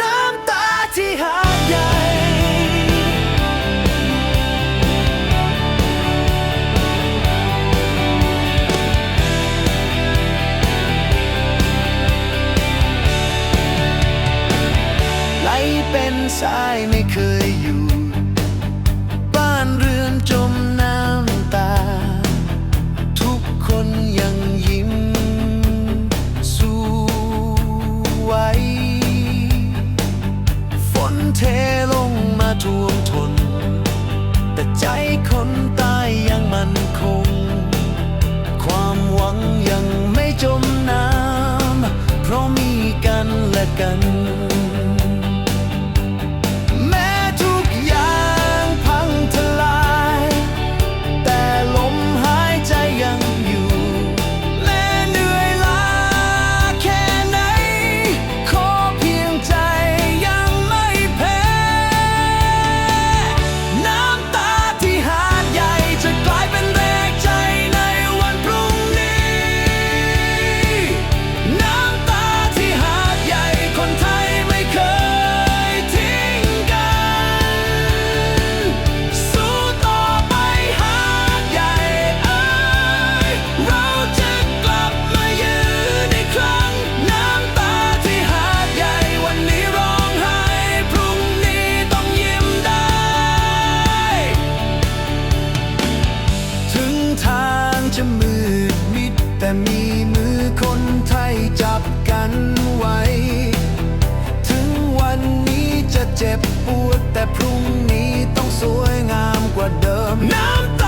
น้ำตาที่หาดใหญ่ไหลเป็นสายไม่เคย นเทลงมาท่วมทน แต่ใจคนตายยังมันคง ความหวังยังไม่จมน้ำ เพราะมีกันและกัน แต่มีมือคนไทยจับกันไว้ ถึงวันนี้จะเจ็บปวดแต่พรุ่งนี้ต้องสวยงามกว่าเดิมน้ำตา